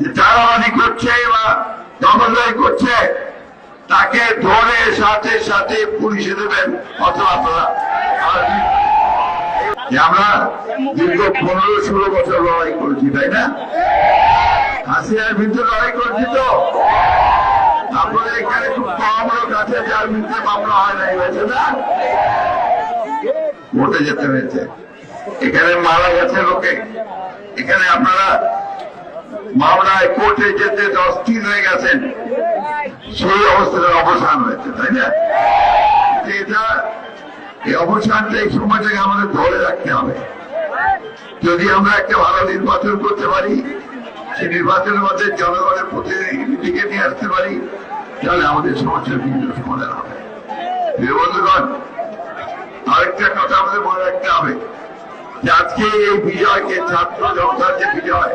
যে চালাবাদি করছে বা দখলদারি করছে, তাকে ধরে সাথে সাথে পুলিশে দেবেন অথবা আপনারা আমরা দীর্ঘ পনেরো ষোলো বছর লড়াই করেছি, তাই না? হাসিনার বিরুদ্ধে লড়াই করেছি তো। তারপরে এখানে খুব কম লোক আছে যার বিরুদ্ধে মামলা হয় নাই, হয়েছে না? ভোটে যেতে হয়েছে। এখানে মারা গেছে লোকে। এখানে আপনারা মামলায় কোর্টে যেতে দিন হয়ে গেছেন। সেই অবস্থার অবসান হয়েছে, তাই না? এটা, এই অবসানটা এই সময়টাকে আমাদের ধরে রাখতে হবে। যদি আমরা একটা ভালো নির্বাচন করতে পারি সেই নির্বাচনের মধ্যে জনগণের প্রতিনিধিকে নিয়ে আসতে পারি, তাহলে আমাদের সমস্যার বিভিন্ন সমাধান হবে। বন্ধুগণ, আরেকটা কথা আমাদের মনে রাখতে হবে যে আজকে এই বিজয়কে ছাত্র জনতার যে বিজয়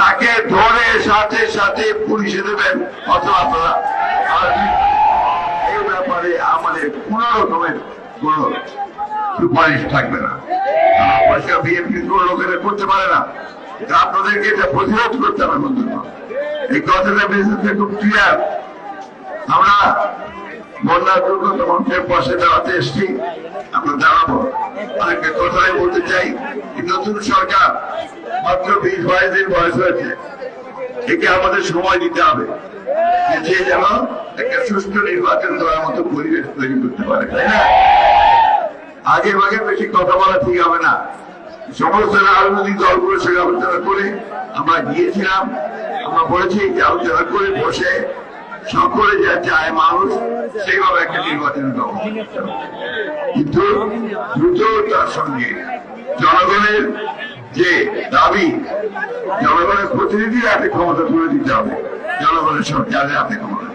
তাকে ধরে সাথে সাথে পুলিশে দেবেন অথবা এই ব্যাপারে আমাদের কোন রকমের কোন সুপারিশ থাকবে না। আপনাদেরকে এটা করতে হবে এই খুব আমরা বন্যার দুর্গত মানুষের পাশে দাঁড়াতে এসছি। মাত্র বিশ বাইশ দিন বয়স হয়েছে। একে আমাদের সময় দিতে হবে। যে যেন একটা সুষ্ঠু নির্বাচন করার মতো পরিবেশ তৈরি করতে পারে। তাই না? আগে ভাগে বেশি কথা বলা ঠিক হবে না। সমস্ত রাজনৈতিক দলগুলোর সঙ্গে আলোচনা করে আমরা গিয়েছিলাম। আমরা বলেছি যে আলোচনা করে বসে সকলে যা চায় মানুষ, সেইভাবে একটা নির্বাচন। কিন্তু দ্রুত তার সঙ্গে জনগণের যে দাবি জনগণের প্রতিনিধির হাতে ক্ষমতা তুলে দিতে হবে। জনগণের সরকারের হাতে ক্ষমতা।